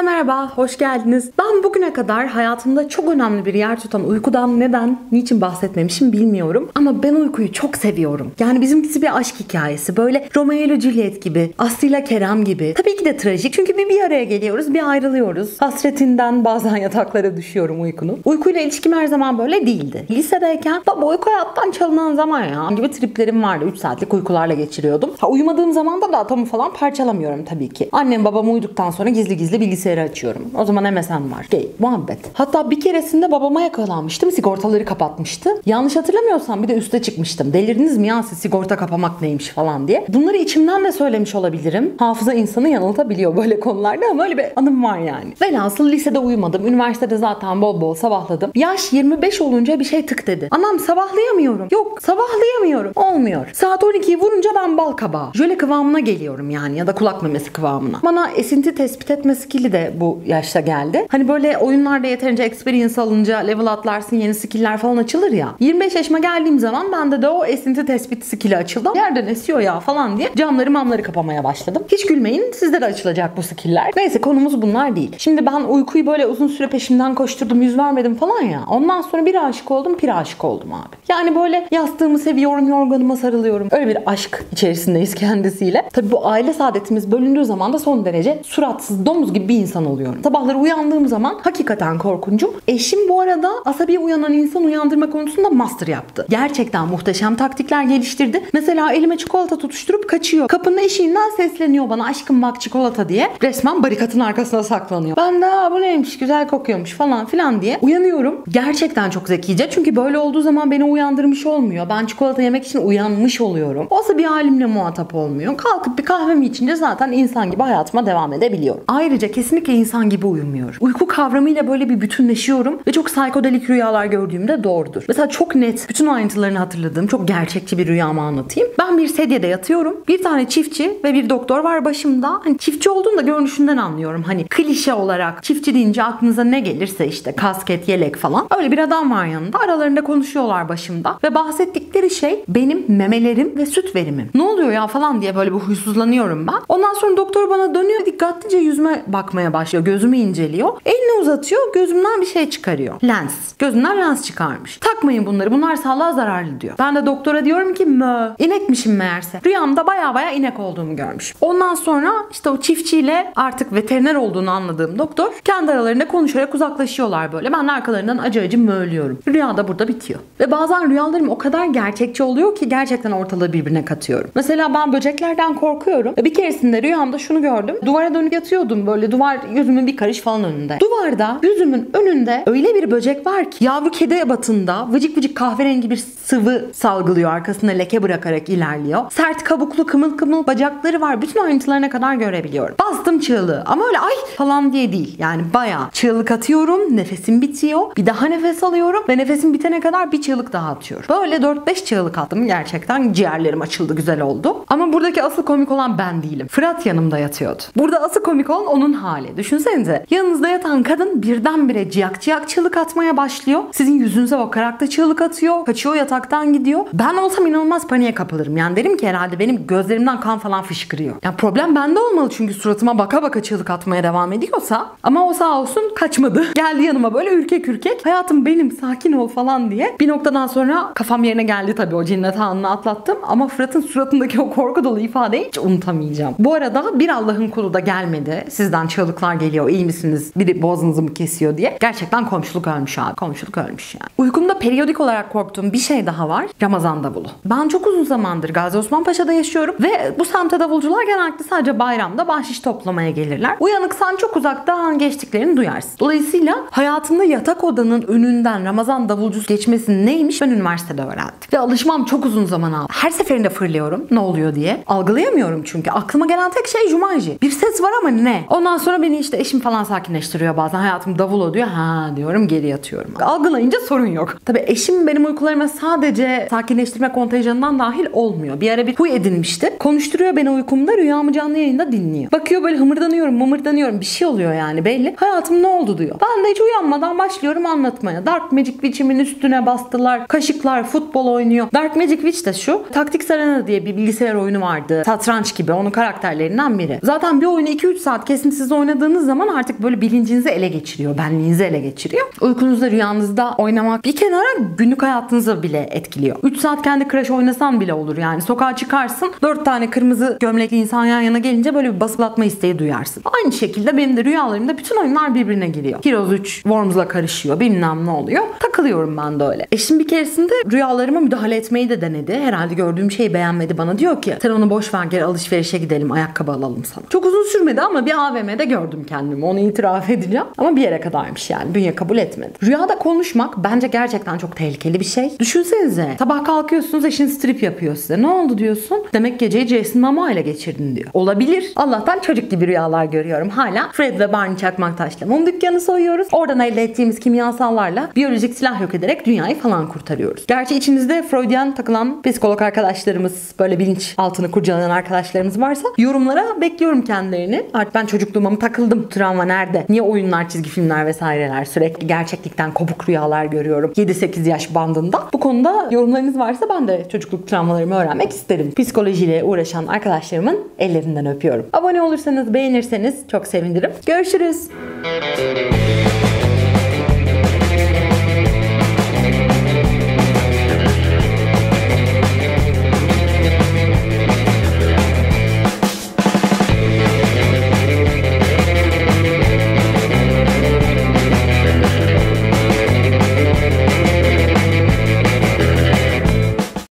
Herkese merhaba, hoş geldiniz. Ben bugüne kadar hayatımda çok önemli bir yer tutan uykudan neden, niçin bahsetmemişim bilmiyorum. Ama ben uykuyu çok seviyorum. Yani bizimkisi bir aşk hikayesi. Böyle Romeo ile Juliet gibi, Aslı ile Kerem gibi. Tabii ki de trajik çünkü bir bir araya geliyoruz, bir ayrılıyoruz. Hasretinden bazen yataklara düşüyorum uykunun. Uykuyla ilişkim her zaman böyle değildi. Lisedeyken baba uyku hayattan çalınan zaman ya gibi triplerim vardı. 3 saatlik uykularla geçiriyordum. Ha, uyumadığım zaman da atomu falan parçalamıyorum tabii ki. Annem babam uyuduktan sonra gizli gizli bilgisayarı açıyorum. O zaman MSN var. Gay, muhabbet. Hatta bir keresinde babama yakalanmıştım. Sigortaları kapatmıştı. Yanlış hatırlamıyorsam bir de üste çıkmıştım. Delirdiniz mi ya siz sigorta kapamak neymiş falan diye. Bunları içimden de söylemiş olabilirim. Hafıza insanı yanıltabiliyor böyle konularda ama öyle bir anım var yani. Velhasıl lisede uyumadım. Üniversitede zaten bol bol sabahladım. Yaş 25 olunca bir şey tık dedi. Anam sabahlayamıyorum. Yok sabahlayamıyorum. Olmuyor. Saat 12'yi vurunca ben bal kabağı. Jöle kıvamına geliyorum yani ya da kulak memesi kıvamına. Bana esinti tespit etme skill'i de bu yaşta geldi. Hani böyle oyunlarda yeterince experience alınca level atlarsın yeni skill'ler falan açılır ya. 25 yaşıma geldiğim zaman bende de o esinti tespit skill'i açıldı. Yerden esiyor ya falan diye camları mamları kapamaya başladım. Hiç gülmeyin sizde de açılacak bu skill'ler. Neyse konumuz bunlar değil. Şimdi ben uykuyu böyle uzun süre peşimden koşturdum yüz vermedim falan ya. Ondan sonra bir aşık oldum bir aşık oldum abi. Yani böyle yastığımı seviyorum yorganıma sarılıyorum. Öyle bir aşk içerisindeyiz kendisiyle. Tabii bu aile saadetimiz bölündüğü zaman da son derece suratsız domuz gibi bir insan oluyorum. Sabahları uyandığım zaman hakikaten korkuncum. Eşim bu arada asabi uyanan insan uyandırma konusunda master yaptı. Gerçekten muhteşem taktikler geliştirdi. Mesela elime çikolata tutuşturup kaçıyor. Kapının eşiğinden sesleniyor bana aşkım bak çikolata diye. Resmen barikatın arkasına saklanıyor. Ben de bu neymiş güzel kokuyormuş falan filan diye uyanıyorum. Gerçekten çok zekice çünkü böyle olduğu zaman beni uyandırmış olmuyor. Ben çikolata yemek için uyanmış oluyorum. Olsa bir halimle muhatap olmuyor. Kalkıp bir kahvemi içince zaten insan gibi hayatıma devam edebiliyorum. Ayrıca kesinlikle insan gibi uyumuyorum. Uyku kavramıyla böyle bir bütünleşiyorum ve çok psikodelik rüyalar gördüğümde doğrudur. Mesela çok net bütün ayrıntılarını hatırladığım çok gerçekçi bir rüyamı anlatayım. Ben bir sedyede yatıyorum. Bir tane çiftçi ve bir doktor var başımda. Hani çiftçi olduğunu da görünüşünden anlıyorum. Hani klişe olarak çiftçi deyince aklınıza ne gelirse işte kasket, yelek falan. Öyle bir adam var yanında. Aralarında konuşuyorlar başımda. Ve bahsettikleri şey benim memelerim ve süt verimim. Ne oluyor ya falan diye böyle bir huysuzlanıyorum ben. Ondan sonra doktor bana dönüyor dikkatlice yüzüme bakmaya başlıyor. Gözümü inceliyor. Elini uzatıyor. Gözümden bir şey çıkarıyor. Lens. Gözünden lens çıkarmış. Takmayın bunları. Bunlar sağlığa zararlı diyor. Ben de doktora diyorum ki mö. İnekmişim meğerse. Rüyamda baya baya inek olduğumu görmüş. Ondan sonra işte o çiftçiyle artık veteriner olduğunu anladığım doktor kendi aralarında konuşarak uzaklaşıyorlar böyle. Ben de arkalarından acı acı möğlüyorum. Rüya da burada bitiyor. Ve bazen rüyalarım o kadar gerçekçi oluyor ki gerçekten ortalığı birbirine katıyorum. Mesela ben böceklerden korkuyorum. Bir keresinde rüyamda şunu gördüm. Duvara dönüp yatıyordum böyle. Duvar yüzümün bir karış falan önünde. Duvarda yüzümün önünde öyle bir böcek var ki yavru kedi ebatında vıcık vıcık kahverengi bir sıvı salgılıyor. Arkasında leke bırakarak ilerliyor. Sert kabuklu kımıl kımıl bacakları var. Bütün ayrıntılarına kadar görebiliyorum. Bastım çığlığı ama öyle ay falan diye değil. Yani bayağı çığlık atıyorum. Nefesim bitiyor. Bir daha nefes alıyorum ve nefesim bitene kadar bir çığlık daha atıyorum. Böyle 4-5 çığlık attım. Gerçekten ciğerlerim açıldı. Güzel oldu. Ama buradaki asıl komik olan ben değilim. Fırat yanımda yatıyordu. Burada asıl komik olan onun hali. Düşünsenize. Yanınızda yatan kadın birdenbire ciyak ciyak çığlık atmaya başlıyor. Sizin yüzünüze bakarak da çığlık atıyor. Kaçıyor yataktan gidiyor. Ben olsam inanılmaz paniğe kapılırım. Yani derim ki herhalde benim gözlerimden kan falan fışkırıyor. Yani problem bende olmalı çünkü suratıma baka baka çığlık atmaya devam ediyorsa. Ama o sağ olsun kaçmadı. Geldi yanıma böyle ürkek ürkek. Hayatım benim sakin ol falan diye. Bir noktadan sonra kafam yerine geldi tabii o cinnet anını atlattım. Ama Fırat'ın suratındaki o korku dolu ifadeyi hiç unutamayacağım. Bu arada bir Allah'ın kulu da gelmedi. Sizden çığlıklar geliyor. iyi misiniz? Biri boğazınızı mı kesiyor diye. Gerçekten komşuluk ölmüş abi. Komşuluk ölmüş yani. Uykumda periyodik olarak korktuğum bir şey daha var. Ramazan davulu. Ben çok uzun zamandır Gazi Osman Paşa'da yaşıyorum ve bu semte davulcular genellikle sadece bayramda bahşiş toplamaya gelirler. Uyanıksan çok uzaktan geçtiklerini duyarsın. Dolayısıyla hayatımda yatak odanın önünden Ramazan davulcusu geçmesi neymiş ben üniversitede öğrendim. Ve alışmam çok uzun zaman aldı. Her seferinde fırlıyorum ne oluyor diye. Algılayamıyorum çünkü. Aklıma gelen tek şey Jumanji. Bir ses var ama ne? Ondan sonra beni işte eşim falan sakinleştiriyor bazen. Hayatım davul oluyor. Ha diyorum geri yatıyorum. Algılayınca sorun yok. Tabii eşim benim uykularıma sadece sakinleştirme kontenjanından dahil olmuyor. Bir ara bir huy edinmişti. Konuşturuyor beni uykumda rüyamı canlı yayında dinliyor. Bakıyor böyle hımırdanıyorum mımırdanıyorum bir şey oluyor yani belli. Hayatım ne oldu diyor. Ben de hiç uyanmadan başlıyorum anlatmaya. Dark Magic Witch'imin üstüne bastılar. Kaşıklar futbol oynuyor. Dark Magic Witch de şu. Taktik Arena diye bir bilgisayar oyunu vardı. Satranç gibi onun karakterlerinden biri. Zaten bir oyunu 2-3 saat kesintisiz oynadığınız zaman artık böyle bilincinizi ele geçiriyor. Benliğinizi ele geçiriyor. Uykunuzda rüyanızda oynamak bir kenara günlük hayatınızı bile etkiliyor. 3 saat kendi Crash oynasan bile olur yani. Sokağa çıkarsın 4 tane kırmızı gömlekli insan yan yana gelince böyle bir basılatma isteği duyarsın. Aynı şekilde benim de rüyalarımda bütün oyunlar birbirine giriyor. Heroes 3 Worms'la karışıyor bilmem ne oluyor. Takılıyorum ben de öyle. Eşim bir keresinde rüyalarıma müdahale etmeyi de denedi. Herhalde gördüğüm şeyi beğenmedi bana. Diyor ki sen onu boş ver gel alışverişe gidelim ayakkabı alalım sana. Çok uzun sürmedi ama bir AVM'de gördüm kendimi. Onu itiraf edeceğim. Ama bir yere kadarmış yani. Bünye kabul etmedi. Rüyada konuşmak bence gerçekten çok tehlikeli bir şey. Düşünsenize. Sabah kalkıyorsunuz eşin strip yapıyor size. Ne oldu diyorsun? Demek geceyi Jason Momoa ile geçirdin diyor. Olabilir. Allah'tan çocuk gibi rüyalar görüyorum. Hala Fred ve Barney Çakmaktaş'la mum dükkanı soyuyoruz. Oradan elde ettiğimiz kimyasallarla biyolojik silah yok ederek dünyayı falan kurtarıyoruz. Gerçi içinizde Freudian takılan psikolog arkadaşlarımız, böyle bilinç altını kurcalayan arkadaşlarımız varsa yorumlara bekliyorum kendilerini. Artık ben çocukluğuma mı takıldım? Travma nerede? Niye oyunlar, çizgi filmler vesaireler sürekli gerçeklikten kopuk rüyalar görüyorum 7-8 yaş bandında. Bu konuda yorumlarınız varsa ben de çocukluk travmalarımı öğrenmek isterim. Psikolojiyle uğraşan arkadaşlarımın ellerinden öpüyorum. Abone olursanız, beğenirseniz çok sevinirim. Görüşürüz.